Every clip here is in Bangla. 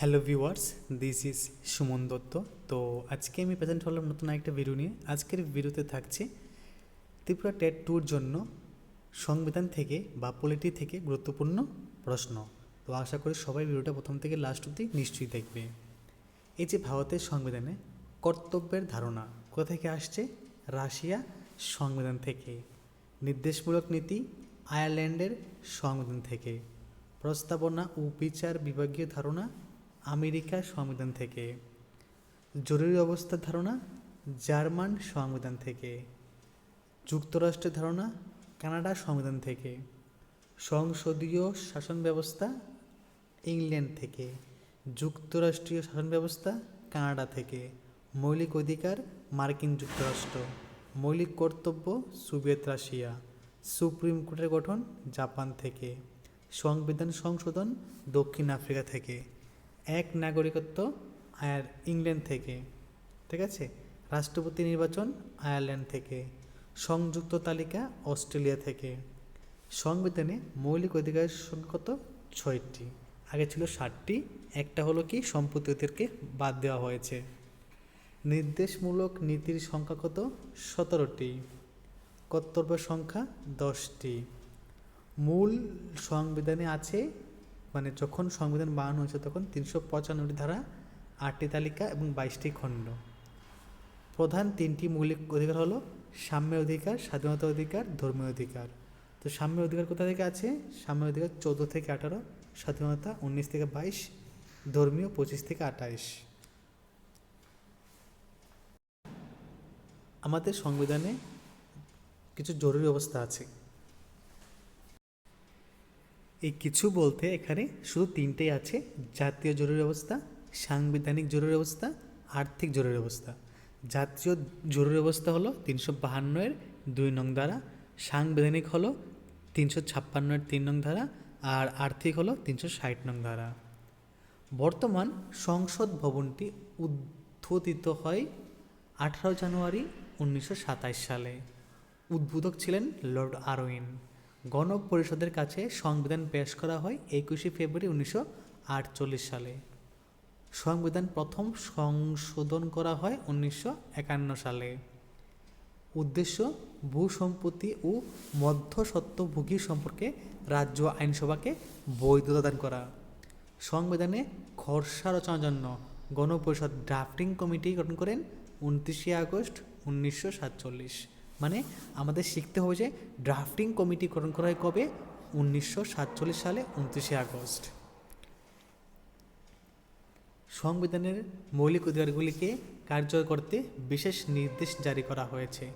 Hello viewers this is Suman Dutta তো আজকে আমি প্রেজেন্ট হলাম নতুন একটা ভিডিও নিয়ে। আজকের ভিডিওতে থাকছে ত্রিপুরা টেট টুর জন্য সংবিধান থেকে বা পলিটি থেকে গুরুত্বপূর্ণ প্রশ্ন। তো আশা করি সবাই ভিডিওটা প্রথম থেকে লাস্ট অব্দি নিশ্চয়ই দেখবে। এই যে ভারতের সংবিধানে কর্তব্যের ধারণা, কোথা থেকে আসছে? রাশিয়া সংবিধান থেকে। নির্দেশমূলক নীতি, আয়ারল্যান্ডের সংবিধান থেকে। প্রস্তাবনা ও বিচার বিভাগীয় ধারণা আমেরিকার সংবিধান থেকে। জরুরি অবস্থার ধারণা, জার্মান সংবিধান থেকে। যুক্তরাষ্ট্রের ধারণা, কানাডা সংবিধান থেকে। সংসদীয় শাসন ব্যবস্থা, ইংল্যান্ড থেকে। যুক্তরাষ্ট্রীয় শাসন ব্যবস্থা, কানাডা থেকে। মৌলিক অধিকার, মার্কিন যুক্তরাষ্ট্র। মৌলিক কর্তব্য, সোভিয়েত রাশিয়া। সুপ্রিম কোর্টের গঠন, জাপান থেকে। সংবিধান সংশোধন, দক্ষিণ আফ্রিকা থেকে। এক নাগরিকত্ব আয়ার ইংল্যান্ড থেকে, ঠিক আছে? রাষ্ট্রপতি নির্বাচন আয়ারল্যান্ড থেকে, সংযুক্ত তালিকা অস্ট্রেলিয়া থেকে। সংবিধানে মৌলিক অধিকারের সংখ্যা ছয়টি। আগে ছিল ষাটটি একটা হলো কি? সম্পত্তি অধিকারকে বাদ দেওয়া হয়েছে। নির্দেশমূলক নীতির সংখ্যা কত? সতেরোটি। কর্তব্য সংখ্যা দশটি। মূল সংবিধানে আছে মানে যখন সংবিধান বানানো হয়েছে তখন তিনশো পঁচানব্বই ধারা, আটটি তালিকা এবং বাইশটি খণ্ড। প্রধান তিনটি মৌলিক অধিকার হলো সাম্য অধিকার, স্বাধীনতা অধিকার, ধর্মীয় অধিকার। তো সাম্য অধিকার কোথা থেকে আছে? সাম্য অধিকার চোদ্দ থেকে আঠারো, স্বাধীনতা উনিশ থেকে বাইশ, ধর্মীয় পঁচিশ থেকে আঠাইশ। আমাদের সংবিধানে কিছু জরুরি অবস্থা আছে। এই কিছু বলতে এখানে শুধু তিনটেই আছে। জাতীয় জরুরি অবস্থা, সাংবিধানিক জরুরি অবস্থা, আর্থিক জরুরি অবস্থা। জাতীয় জরুরি অবস্থা হলো তিনশো বাহান্নের দুই নং ধারা, সাংবিধানিক হলো তিনশো ছাপ্পান্নের তিন নং ধারা, আর আর্থিক হলো তিনশো ষাট নং ধারা। বর্তমান সংসদ ভবনটি উদ্বোধিত হয় আঠারো জানুয়ারি উনিশশো সাতাশ সালে। উদ্বোধক ছিলেন লর্ড আরউইন গণপরিষদের কাছে সংবিধান পেশ করা হয় একুশে ফেব্রুয়ারি উনিশশো আটচল্লিশ সালে। সংবিধান প্রথম সংশোধন করা হয় উনিশশো একান্ন সালে। উদ্দেশ্য, ভূসম্পত্তি ও মধ্যস্বত্বভোগী সম্পর্কে রাজ্য আইনসভাকে বৈধতা দান করা। সংবিধানে খসড়া রচনার জন্য গণপরিষদ ড্রাফটিং কমিটি গঠন করেন উনত্রিশে আগস্ট উনিশশো সাতচল্লিশ। মানে আমাদের শিখতে হবে যে ড্রাফটিং কমিটি গঠন করা হয় কবে? উনিশশো সাতচল্লিশ সালে, উনত্রিশে আগস্ট। সংবিধানের মৌলিক অধিকারগুলিকে কার্যকর করতে বিশেষ নির্দেশ জারি করা হয়েছে।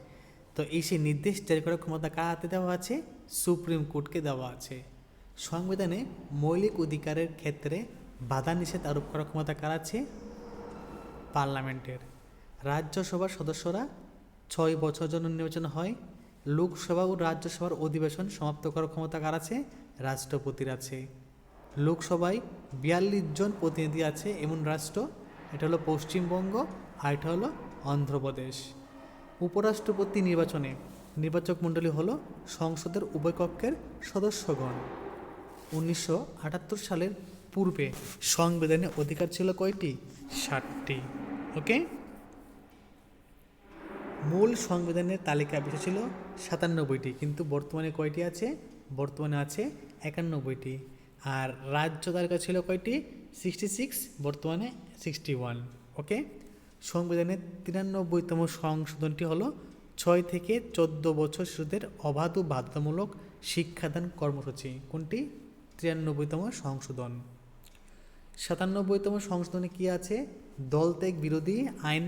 তো এই সেই নির্দেশ জারি করার ক্ষমতা কার হাতে দেওয়া আছে? সুপ্রিম কোর্টকে দেওয়া আছে। সংবিধানে মৌলিক অধিকারের ক্ষেত্রে বাধা নিষেধ আরোপ করার ক্ষমতা কার আছে? পার্লামেন্টের। রাজ্যসভার সদস্যরা ছয় বছর জন্য নির্বাচন হয়। লোকসভা ও রাজ্যসভার অধিবেশন সমাপ্ত করার ক্ষমতা কার আছে? রাষ্ট্রপতির আছে। লোকসভায় বিয়াল্লিশ জন প্রতিনিধি আছে এমন রাষ্ট্র। এটা হলো পশ্চিমবঙ্গ আর এটা হলো অন্ধ্রপ্রদেশ। উপরাষ্ট্রপতি নির্বাচনে নির্বাচক মণ্ডলী হলো সংসদের উভয়কক্ষের সদস্যগণ। উনিশশো আটাত্তর সালের পূর্বে সংবিধানে অধিকার ছিল কয়টি? ষাটটি ওকে? মূল সংবিধানের তালিকা বেশি ছিল সাতানব্বইটি, কিন্তু বর্তমানে কয়টি আছে? বর্তমানে আছে একানব্বইটি। আর রাজ্য তালিকা ছিল কয়টি? সিক্সটি সিক্স বর্তমানে সিক্সটি ওয়ান ওকে সংবিধানের তিরানব্বইতম সংশোধনটি হলো ছয় থেকে চোদ্দ বছর শিশুদের অবাধ ও বাধ্যতামূলক শিক্ষাদান কর্মসূচি। কোনটি? তিরানব্বইতম সংশোধন। সাতানব্বইতম সংশোধনে কি আছে? দলত্যাগ বিরোধী আইন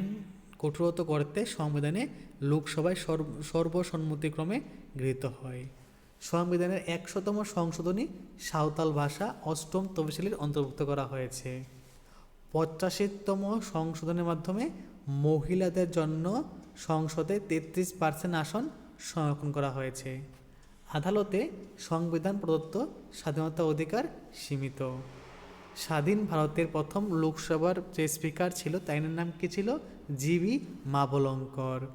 কঠোরত করতে সংবিধানে লোকসভায় সর্ব, সর্বসম্মতিক্রমে গৃহীত হয়। সংবিধানের একশোতম সংশোধনী সাঁওতাল ভাষা অষ্টম তফসিলের অন্তর্ভুক্ত করা হয়েছে। পঁচাশিতম সংশোধনের মাধ্যমে মহিলাদের জন্য সংসদে তেত্রিশ পার্সেন্ট আসন সংরক্ষণ করা হয়েছে। আদালতে সংবিধান প্রদত্ত স্বাধীনতা অধিকার সীমিত। স্বাধীন ভারতের প্রথম লোকসভার যে স্পিকার ছিল তাই নাম কি ছিল? জিবি মাবলঙ্কর।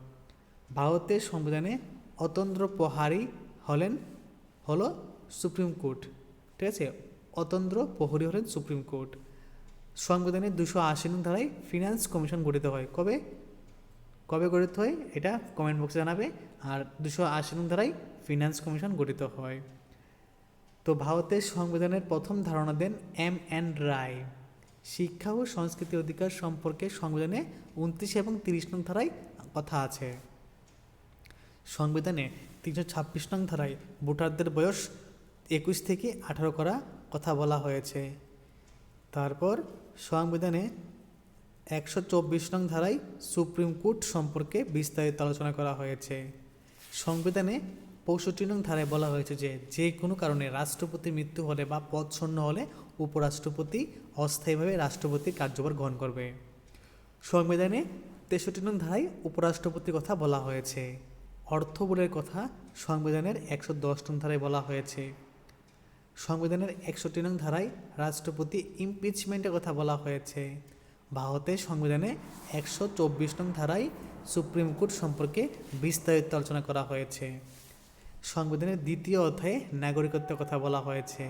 ভারতের সংবিধানে অতন্ত্র প্রহারী হলেন, হলো সুপ্রিম কোর্ট। ঠিক আছে? অতন্ত্র প্রহরী হলেন সুপ্রিম কোর্ট। সংবিধানের দুশো আশি নং ধারায় ফিনান্স কমিশন গঠিত হয়। কবে? কবে গঠিত হয়? এটা কমেন্ট বক্সে জানাবে। আর দুশো আশি নং ধারায় ফিনান্স কমিশন গঠিত হয়। তো ভারতের সংবিধানের প্রথম ধারণা দেন এম এন রায়। শিক্ষা ও সংস্কৃতি অধিকার সম্পর্কে সংবিধানে উনত্রিশ এবং তিরিশ নং ধারায় কথা আছে। সংবিধানে তিনশো ছাব্বিশ নং ধারায় ভোটারদের বয়স একুশ থেকে আঠারো করা কথা বলা হয়েছে। তারপর সংবিধানে একশো চব্বিশ নং ধারায় সুপ্রিম কোর্ট সম্পর্কে বিস্তারিত আলোচনা করা হয়েছে। সংবিধানে পঁয়ষট্টি নং ধারায় বলা হয়েছে যে যে কোনো কারণে রাষ্ট্রপতির মৃত্যু হলে বা পদ শূন্য হলে উপরাষ্ট্রপতি অস্থায়ীভাবে রাষ্ট্রপতির কার্যভার গ্রহণ করবে। সংবিধানে তেষট্টি নং ধারায় উপরাষ্ট্রপতির কথা বলা হয়েছে। অর্থ বোর্ডের কথা সংবিধানের একশো দশ নং ধারায় বলা হয়েছে। সংবিধানের একষট্টি নং ধারায় রাষ্ট্রপতি ইমপিচমেন্টের কথা বলা হয়েছে। ভারতের সংবিধানে একশো চব্বিশ নং ধারায় সুপ্রিম কোর্ট সম্পর্কে বিস্তারিত আলোচনা করা হয়েছে। সংবিধানের দ্বিতীয় অধ্যায়ে নাগরিকত্বের কথা বলা হয়েছে।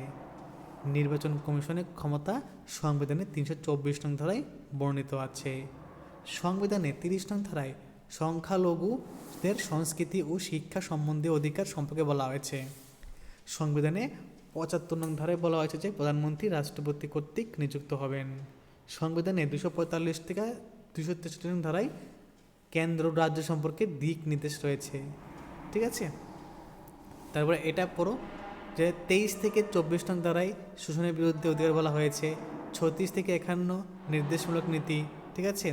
নির্বাচন কমিশনের ক্ষমতা সংবিধানের তিনশো চব্বিশ নং ধারায় বর্ণিত আছে। সংবিধানে তিরিশ নং ধারায় সংখ্যালঘুদের সংস্কৃতি ও শিক্ষা সম্বন্ধীয় অধিকার সম্পর্কে বলা হয়েছে। সংবিধানে পঁচাত্তর নং ধারায় বলা হয়েছে যে প্রধানমন্ত্রী রাষ্ট্রপতি কর্তৃক নিযুক্ত হবেন। সংবিধানে দুশো পঁয়তাল্লিশ থেকে দুশো তেষট্টি নং ধারায় কেন্দ্র রাজ্য সম্পর্কে দিক নির্দেশ রয়েছে। ঠিক আছে? তারপরে এটা পড়ো। যে তেইশ থেকে চব্বিশ নং ধারায় শোষণের বিরুদ্ধে অধিকার বলা হয়েছে। ছত্রিশ থেকে একান্ন নির্দেশমূলক নীতি, ঠিক আছে?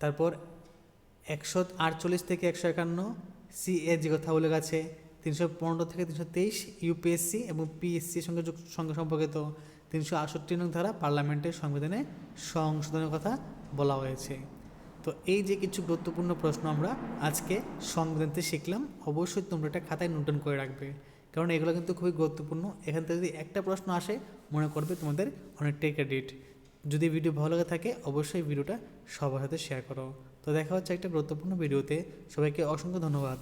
তারপর একশো আটচল্লিশ থেকে একশো একান্ন সিএ যে কথা উল্লেখ আছে, তিনশো পনেরো থেকে তিনশো তেইশ ইউপিএসসি এবং পিএসসির সঙ্গে সঙ্গে সম্পর্কিত তিনশো আটষট্টি নং ধারা পার্লামেন্টের সংবিধানে সংশোধনের কথা বলা হয়েছে। তো এই যে কিছু গুরুত্বপূর্ণ প্রশ্ন আমরা আজকে সংক্রান্তে শিখলাম, অবশ্যই তোমরা এটা খাতায় নোটন করে রাখবে। কারণ এগুলো কিন্তু খুবই গুরুত্বপূর্ণ। এখান থেকে যদি একটা প্রশ্ন আসে, মনে করবে তোমাদের অনেকটাই ক্রেডিট যদি ভিডিও ভালো লাগে থাকে, অবশ্যই ভিডিওটা সবার সাথে শেয়ার করো। তো দেখা হচ্ছে একটা গুরুত্বপূর্ণ ভিডিওতে সবাইকে অসংখ্য ধন্যবাদ।